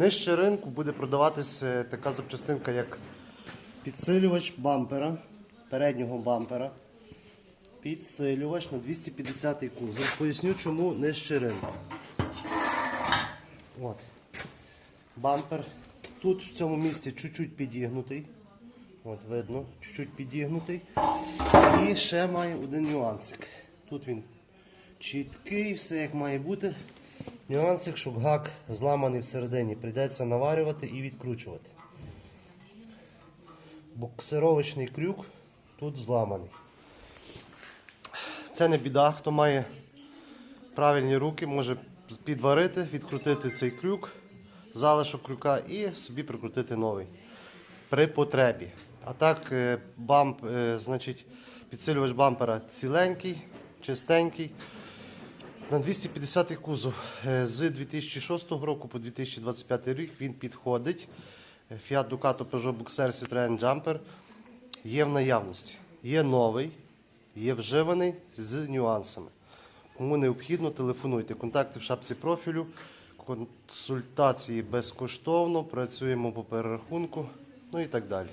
Нижче ринку буде продаватися така запчастинка, як підсилювач бампера, переднього бампера. Підсилювач на 250 кузов. Поясню, чому нижче ринку. От. Бампер. Тут в цьому місці чуть-чуть підігнутий. От видно, чуть-чуть підігнутий. І ще має один нюансик. Тут він чіткий, все як має бути. Нюансик, щоб гак зламаний всередині. Прийдеться наварювати і відкручувати. Буксировочний крюк тут зламаний. Це не біда, хто має правильні руки, може підварити, відкрутити цей крюк, залишок крюка і собі прикрутити новий при потребі. А так, е, бамп, е, значить, підсилювач бампера ціленький, чистенький. На 250 кузов Е, з 2006 року по 2025 рік він підходить. Е, Fiat Ducato Peugeot Boxer Citroen Jumper є в наявності. Є новий, є вживаний з нюансами. Кому необхідно, телефонуйте. Контакти в шапці профілю. Консультації безкоштовно, працюємо по перерахунку, ну і так далі.